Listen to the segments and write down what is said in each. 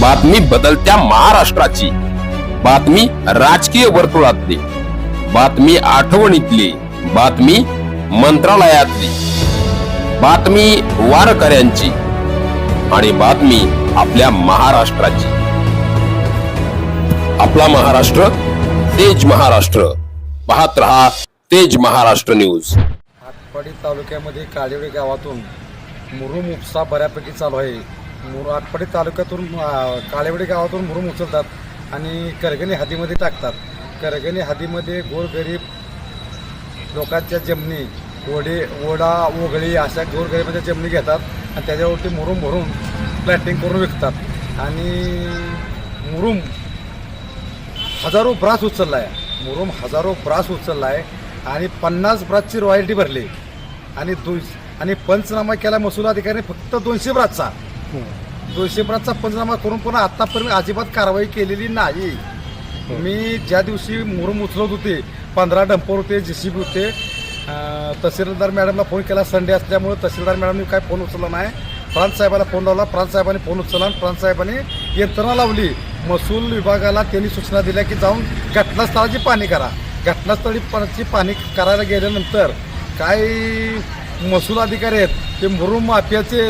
बातमी बदलत्या महाराष्ट्राची. बातमी राजकीय वर्तुळातली. बातमी आठवणीतली. बातमी मंत्रालयातली. बातमी वारकऱ्यांची. आणि बातमी आपल्या महाराष्ट्राची. आपला महाराष्ट्र तेज महाराष्ट्र. पाहत रहा तेज महाराष्ट्र न्यूज. हातपाडी तालुक्यामध्ये काळेवडे गावातून मुरुम उपसा बऱ्यापैकी चालू आहे. मुर आटपाडी तालुक्यातून अं, काळेवडे गावातून मुरुम उचलतात आणि करगणी हद्दीमध्ये टाकतात. करगणी हद्दीमध्ये गोरगरीब लोकांच्या जमिनी ओढे ओढा ओघळी अशा गोरगरीबाच्या जमिनी घेतात आणि त्याच्यावरती मुरुम भरून प्लॅटिंग करून विकतात. आणि मुरुम हजारो ब्रास उचलला आहे मुरुम हजारो ब्रास उचलला आहे आणि पन्नास ब्रासची रॉयल्टी भरली. आणि दो आणि पंचनामा केला महसूल अधिकारी फक्त दोनशे ब्रासचा. दोनशे ब्रासचा पंचनामा करून पुन्हा आतापर्यंत अजिबात कारवाई केलेली नाही. मी ज्या दिवशी मुरुम उचलत होते पंधरा डंपर होते जे सी बी होते तहसीलदार मॅडमला फोन केला संडे असल्यामुळे तहसीलदार मॅडमने काय फोन उचलला नाही. प्रांत साहेबाला फोन लावला प्रांत साहेबांनी फोन उचलला आणि प्रांत साहेबांनी यंत्रणा लावली. महसूल विभागाला त्यांनी सूचना दिल्या की जाऊन घटनास्थळाची पाहणी करा. घटनास्थळी पाण्याची पाहणी करायला गेल्यानंतर काय महसूल अधिकारी आहेत ते मुरुम माफियाचे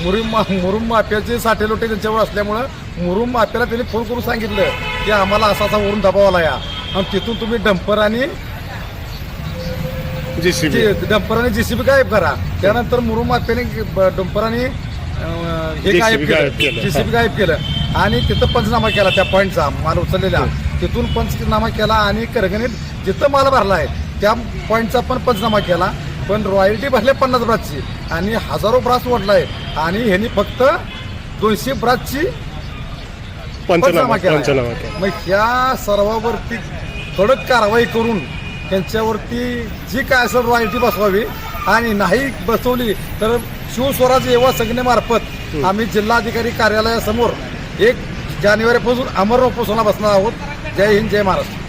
मुरुम मुरुम माफियाचे साठे लोटे त्यांच्यावर असल्यामुळं मुरुम माफियाला त्यांनी फोन करून सांगितलं की आम्हाला असा असा वरून दबाव आला या आणि तिथून तुम्ही डंपर आणि जेसीबी. जे- डंपर आणि जेसीबी गायब करा. त्यानंतर मुरुम माफियाने डंपर आणि हे गायब केलं. केलं. जेसीबी गायब केलं. आणि तिथं पंचनामा केला त्या पॉईंटचा माल उचललेला. तिथून पंचनामा केला आणि करगणीत जिथं माल भरला आहे त्या पॉईंटचा पण पंचनामा केला. पण रॉयल्टी भरले पन्नास ब्रासची. आणि हजारो ब्रास ओढला आहे आणि ह्यांनी फक्त दोनशे ब्रासची पंचनामा केला पंचनामा आहे. केला मग ह्या सर्वावरती कडक कारवाई करून त्यांच्यावरती जी काय असेल रॉयल्टी बसवावी आणि नाही बसवली तर शिवस्वराज युवा संघटनेमार्फत आम्ही जिल्हाधिकारी कार्यालयासमोर एक जानेवारीपासून अमर उपोषणा बसणार आहोत. जय हिंद जय महाराष्ट्र.